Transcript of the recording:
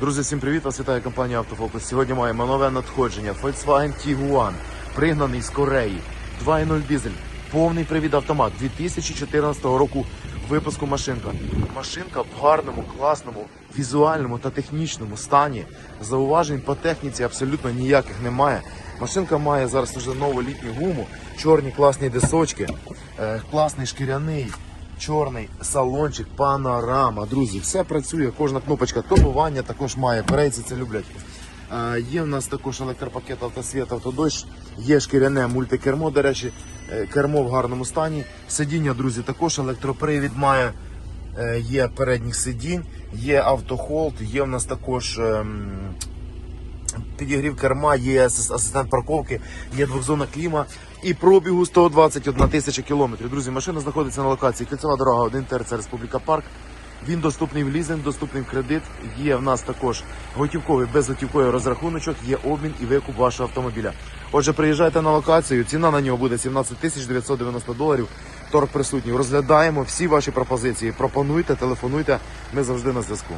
Друзі, всім привіт! Вас вітає компанія Автофокус. Сьогодні маємо нове надходження. Volkswagen Tiguan, пригнаний з Кореї. 2.0 дизель, повний привід автомат 2014 року випуску машинка. Машинка в гарному, класному, візуальному та технічному стані. Зауважень по техніці абсолютно ніяких немає. Машинка має зараз вже нову літню гуму, чорні класні дисочки, е, класний шкіряний чорний салончик, панорама. Друзі, все працює, кожна кнопочка топування також має. Корейці це люблять. Є в нас також електропакет автосвіт, автодощ, є шкіряне мультикермо, до речі, е, кермо в гарному стані. Сидіння, друзі, також електропривід має. Е, Є передніх сидінь, є автохолд, є в нас також ем, підігрів керма, є асистент парковки, є двохзонна кліма і пробігу 121 тисяча кілометрів. Друзі, машина знаходиться на локації Кільцева дорога 1 ТРЦ Республіка Парк. Він доступний в лізинг, доступний в кредит. Є в нас також готівковий безготівковий розрахуночок, є обмін і викуп вашого автомобіля. Отже, приїжджайте на локацію. Ціна на нього буде 17 тисяч 990 доларів. Торг присутній. Розглядаємо всі ваші пропозиції. Пропонуйте, телефонуйте. Ми завжди на зв'язку.